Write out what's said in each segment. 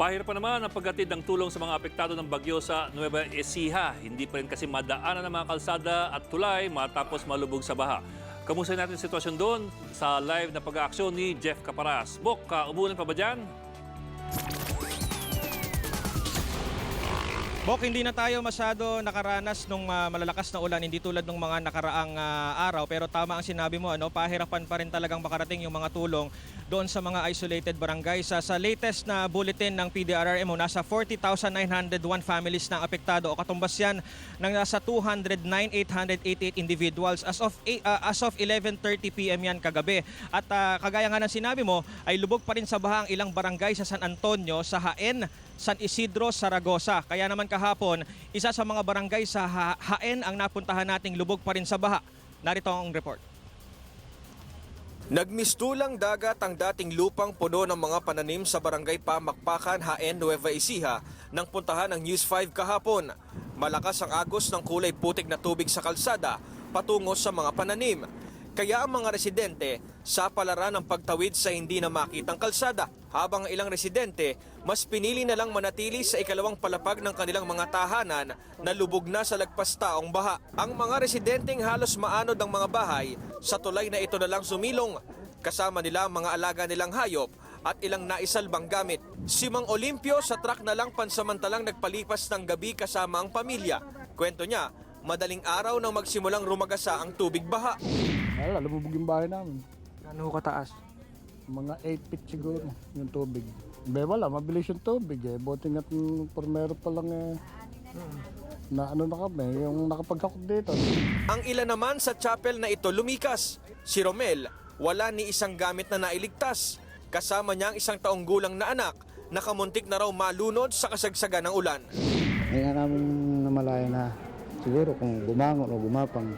Pahir pa naman ang paggatid ng tulong sa mga apektado ng bagyo sa Nueva Ecija. Hindi pa rin kasi madaanan ng mga kalsada at tulay matapos malubog sa baha. Kamusta natin ang sitwasyon doon sa live na pag-aaksyon ni Jeff Caparas. Bok, umulan pa ba dyan? Bok, hindi na tayo masyado nakaranas ng malalakas na ulan, hindi tulad ng mga nakaraang ah, araw. Pero tama ang sinabi mo, ano, pahirapan pa rin talagang makarating yung mga tulong doon sa mga isolated barangays. Sa, sa latest na bulletin ng PDRRMO, nasa 40,901 families na apektado o katumbas yan ng nasa 209,888 individuals as of, ah, as of 11.30 p.m. yan kagabi. At ah, kagaya nga ng sinabi mo, ay lubog pa rin sa baha ang ilang barangay sa San Antonio, sa Haen, San Isidro, Saragosa. Kaya naman kahapon, isa sa mga barangay sa Ha- Haen ang napuntahan nating lubog pa rin sa baha. Narito ang report. Nagmistulang dagat ang dating lupang puno ng mga pananim sa barangay Pamakpakan, Haen, Nueva Ecija nang puntahan ng News 5 kahapon. Malakas ang agos ng kulay putik na tubig sa kalsada patungo sa mga pananim. Kaya ang mga residente sa palaran ng pagtawid sa hindi na makitang kalsada habang ang ilang residente mas pinili na lang manatili sa ikalawang palapag ng kanilang mga tahanan na lubog na sa lagpas taong baha. Ang mga residenteng halos maanod ang mga bahay sa tulay na ito na lang sumilong kasama nila ang mga alaga nilang hayop at ilang naisalbang gamit. Si Mang Olimpio sa truck na lang pansamantalang nagpalipas ng gabi kasama ang pamilya. Kwento niya, madaling araw nang magsimulang rumagasa ang tubig baha. Wala, lumubog yung bahay namin. Ano kataas? Mga 8 feet siguro yung tubig. Be, wala, mabilis yung tubig eh. Buti nga't pormero pa lang eh. Na ano na kami, yung nakapagkakot dito. Ang ilan naman sa chapel na ito lumikas. Si Romel, wala ni isang gamit na nailigtas. Kasama niya ang isang taong gulang na anak, nakamuntik na raw malunod sa kasagsagan ng ulan. Hindi nga namin namalaya na siguro kung bumangon o gumapang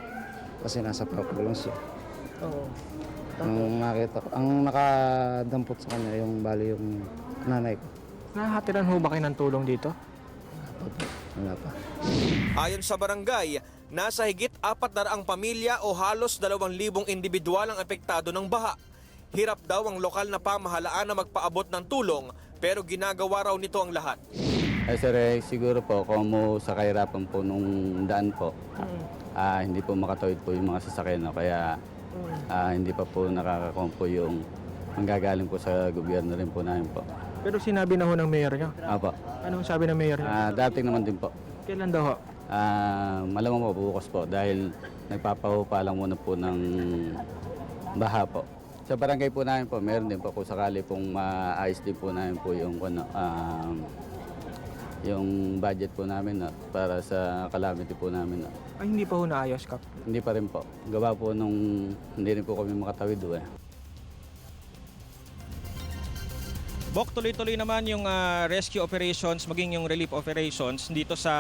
kasi nasa lang siya. Oo. Ang nakita ko, ang nakadampot sa kanya yung bali yung nanay ko. Nahatiran ho ba kayo ng tulong dito? Wala pa. Ayon sa barangay, nasa higit apat na raang pamilya o halos dalawang libong individual ang apektado ng baha. Hirap daw ang lokal na pamahalaan na magpaabot ng tulong pero ginagawa raw nito ang lahat. Ay sir, eh, siguro po kung mo sa kahirapan po nung daan po, ah, hindi po makatawid po yung mga sasakyan. No? Kaya ah, hindi pa po nakakakuha po yung manggagaling po sa gobyerno rin po namin po. Pero sinabi na ho ng mayor nyo. Apo. Anong sabi ng mayor Ah, dating naman din po. Kailan daw ho? Ah, malamang po bukas po dahil nagpapahupa lang muna po ng baha po. Sa barangay po namin po, meron din po kung sakali pong maayos din po namin po yung ano, um, yung budget po namin no, para sa calamity po namin. No. Ay, hindi pa ho naayos, Kap. Hindi pa rin po. Gawa po nung hindi rin po kami makatawid doon. Eh. Bok, tuloy-tuloy naman yung ah, rescue operations, maging yung relief operations dito sa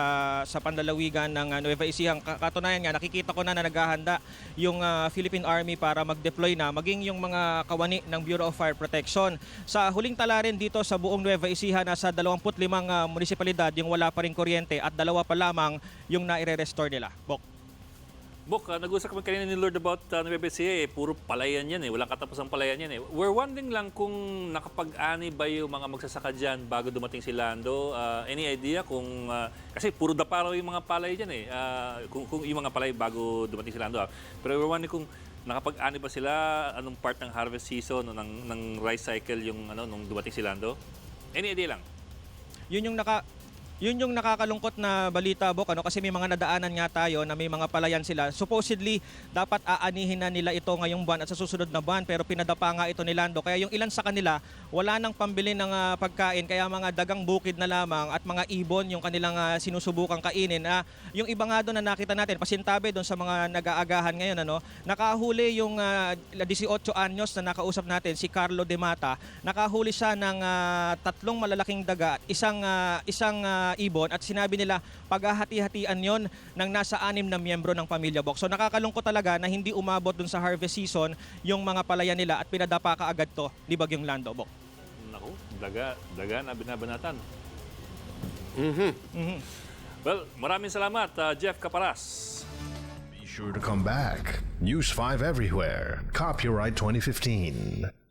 sa pandalawigan ng ah, Nueva Ecija. Ka- Katunayan nga, nakikita ko na na naghahanda yung ah, Philippine Army para mag-deploy na, maging yung mga kawani ng Bureau of Fire Protection. Sa huling tala rin dito sa buong Nueva Ecija, nasa 25 ah, munisipalidad yung wala pa rin kuryente at dalawa pa lamang yung naire-restore nila. Bok. Bok, uh, nag-usap kami kanina ni Lord about uh, Nueva Ecija, eh. puro palayan yan eh. Walang katapusang palayan yan eh. We're wondering lang kung nakapag-ani ba yung mga magsasaka dyan bago dumating si Lando. Uh, any idea kung... uh, kasi puro dapa raw yung mga palay dyan eh. Uh, kung, kung yung mga palay bago dumating si Lando. ah. Pero we're wondering kung nakapag-ani ba sila, anong part ng harvest season o ng, ng rice cycle yung ano, nung dumating si Lando. Any idea lang? yun yung naka yun yung nakakalungkot na balita, Bok, ano? kasi may mga nadaanan nga tayo na may mga palayan sila. Supposedly, dapat aanihin na nila ito ngayong buwan at sa susunod na buwan, pero pinadapa nga ito ni Lando. Kaya yung ilan sa kanila, wala nang pambili ng ah, pagkain, kaya mga dagang bukid na lamang at mga ibon yung kanilang ah, sinusubukang kainin. Ah, yung iba nga doon na nakita natin, pasintabi doon sa mga nag-aagahan ngayon, ano, nakahuli yung ah, 18 anyos na nakausap natin, si Carlo De Mata, nakahuli siya ng ah, tatlong malalaking daga, isang ah, isang ibon at sinabi nila paghahati-hatian yon ng nasa anim na miyembro ng pamilya Bok. So nakakalungkot talaga na hindi umabot dun sa harvest season yung mga palayan nila at pinadapa ka agad to ni Bagyong Lando Bok. Naku, daga, daga na binabanatan. Mhm. Well, maraming salamat, uh, Jeff Caparas. Be sure to come back. News 5 everywhere. Copyright 2015.